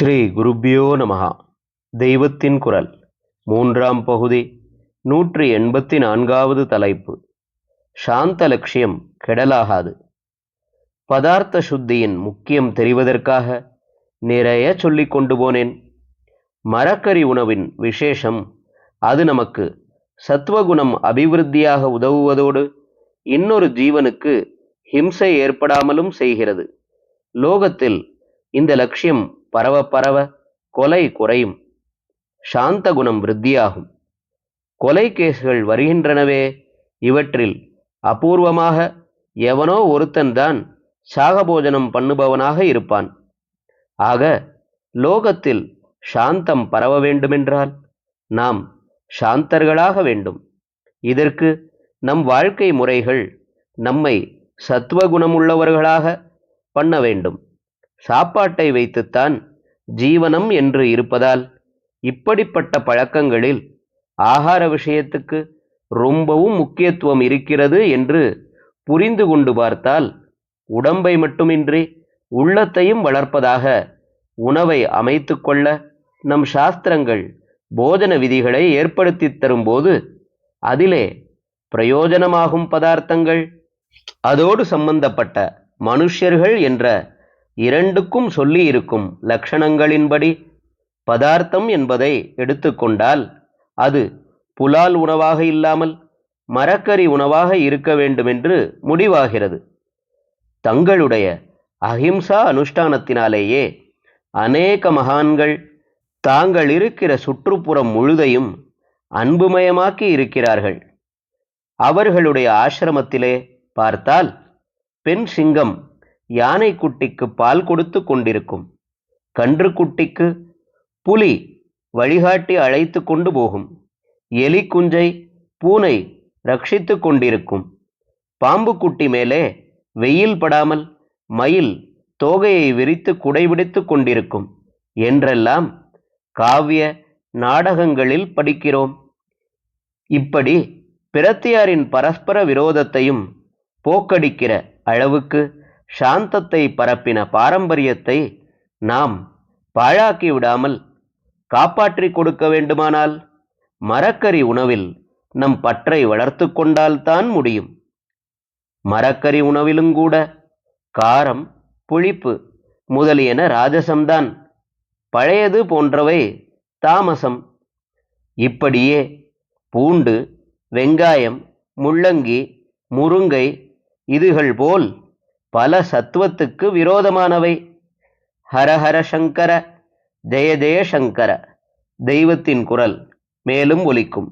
ஸ்ரீ குருப்பியோ நமஹா. தெய்வத்தின் குரல். மூன்றாம் பகுதி. நூற்றி எண்பத்தி நான்காவது தலைப்பு. சாந்த லட்சியம் கெடலாகாது. பதார்த்த சுத்தியின் முக்கியம் தெரிவதற்காக நிறைய சொல்லி கொண்டு போனேன். மரக்கறி உணவின் விசேஷம் அது நமக்கு சத்வகுணம் அபிவிருத்தியாக உதவுவதோடு இன்னொரு ஜீவனுக்கு ஹிம்சை ஏற்படாமலும் செய்கிறது. லோகத்தில் இந்த லட்சியம் பரவ பரவ கொலை குறையும். சாந்த குணம் விருத்தியாகும். கொலை கேஸ்கள் வருகின்றனவே இவற்றில் அபூர்வமாக எவனோ ஒருத்தன்தான் சாகபோஜனம் பண்ணுபவனாக இருப்பான். ஆக லோகத்தில் சாந்தம் பரவ வேண்டுமென்றால் நாம் சாந்தர்களாக வேண்டும். இதற்கு நம் வாழ்க்கை முறைகள் நம்மை சத்துவகுணமுள்ளவர்களாக பண்ண வேண்டும். சாப்பாட்டை வைத்துத்தான் ஜீவனம் என்று இருப்பதால் இப்படிப்பட்ட பழக்கங்களில் ஆகார விஷயத்துக்கு ரொம்பவும் முக்கியத்துவம் இருக்கிறது என்று புரிந்து கொண்டு பார்த்தால் உடம்பை மட்டுமின்றி உள்ளத்தையும் வளர்ப்பதாக உணவை அமைத்து கொள்ள நம் சாஸ்திரங்கள் போஜன விதிகளை ஏற்படுத்தி தரும்போது அதிலே பிரயோஜனமாகும் பதார்த்தங்கள். அதோடு சம்பந்தப்பட்ட மனுஷர்கள் என்ற இரண்டுக்கும் சொல்லி இருக்கும் லட்சணங்களின்படி பதார்த்தம் என்பதை எடுத்துக்கொண்டால் அது புலால் உணவாக இல்லாமல் மரக்கறி உணவாக இருக்க வேண்டுமென்று முடிவாகிறது. தங்களுடைய அஹிம்சா அனுஷ்டானத்தினாலேயே அநேக மகான்கள் தாங்கள் இருக்கிற சுற்றுப்புறம் முழுதையும் அன்புமயமாக்கி இருக்கிறார்கள். அவர்களுடைய ஆசிரமத்திலே பார்த்தால் பெண் சிங்கம் யானை குட்டிக்கு பால் கொடுத்து கொண்டிருக்கும். கன்று குட்டிக்கு புலி வழிகாட்டி அழைத்து கொண்டு போகும். எலி குஞ்சை பூனை ரட்சித்து கொண்டிருக்கும். பாம்பு குட்டி மேலே வெயில் படாமல் மயில் தோகையை விரித்து குடைபிடித்து கொண்டிருக்கும். என்றெல்லாம் காவிய நாடகங்களில் படிக்கிறோம். இப்படி பிரத்தியாரின் பரஸ்பர விரோதத்தையும் போக்கடிக்கிற அளவுக்கு சாந்தத்தை பரப்பின பாரம்பரியத்தை நாம் பாழாக்கி விடாமல் காப்பாற்றி கொடுக்க வேண்டுமானால் மரக்கறி உணவில் நம் பற்றை வளர்த்து கொண்டால்தான் முடியும். மரக்கறி உணவிலும் கூட காரம் புளிப்பு முதலியன ராஜசம்தான். பழையது போன்றவை தாமசம். இப்படியே பூண்டு வெங்காயம் முள்ளங்கி முருங்கை இதுகள் போல் பல சத்துவத்துக்கு விரோதமானவை. ஹரஹர சங்கர ஜெய ஜெய சங்கர தெய்வத்தின் குரல் மேலும் ஒலிக்கும்.